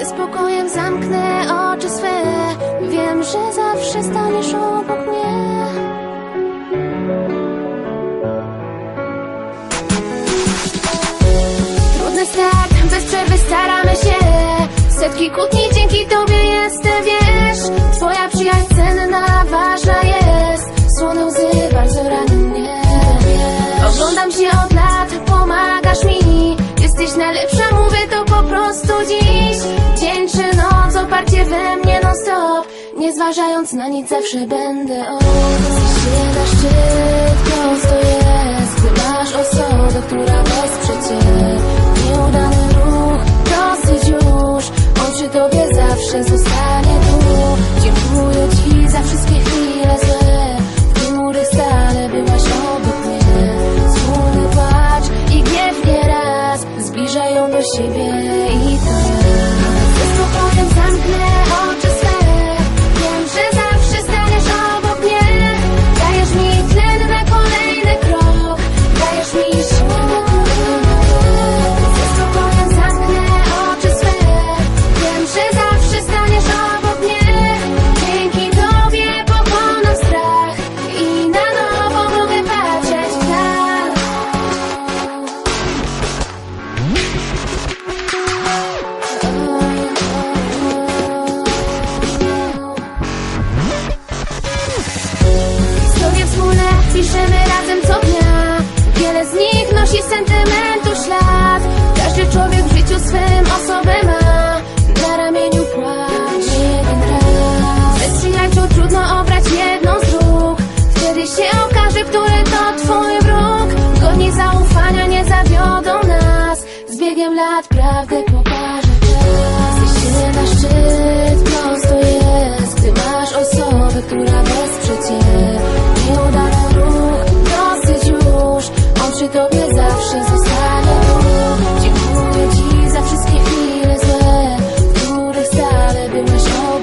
Ze spokojem zamknę oczy swe. Wiem, że zawsze staniesz obok mnie. Trudny start, bez przerwy staramy się. Setki kłótni dzięki tobie jestem, wiesz. Twoja przyjaźń cenna, ważna jest. Słone łzy bardzo ranią mnie. Oglądam się od lat, pomagasz mi. Jesteś najlepszy non stop Nie zważając na nic, zawsze będę o Jesteś na szczyt, prosto jest? Ty masz osobę, która wesprze cię. Nieudany ruch, dosyć już. On przy tobie zawsze zostanie tu. Dziękuję ci za wszystkie chwile złe. W tym mury stale byłaś obok mnie. Wspólny płacz i gniew nieraz Zbliżają do siebie i to piszemy razem co dnia. Wiele z nich nosi sentymentu ślad. Każdy człowiek w życiu swym osobę ma. Na ramieniu płacz. Jeden raz. Bez przyjaciół trudno obrać jedną z dróg. Wtedy się okaże, który to twój wróg. Godni zaufania nie zawiodą nas. Z biegiem lat prawdę pokaże czas Jesteście na szczyt, prosto jest. Ty masz osobę, która wesprze cię przy tobie zawsze zostanie tu? Dziękuję ci za wszystkie chwile złe W których stale byłeś obok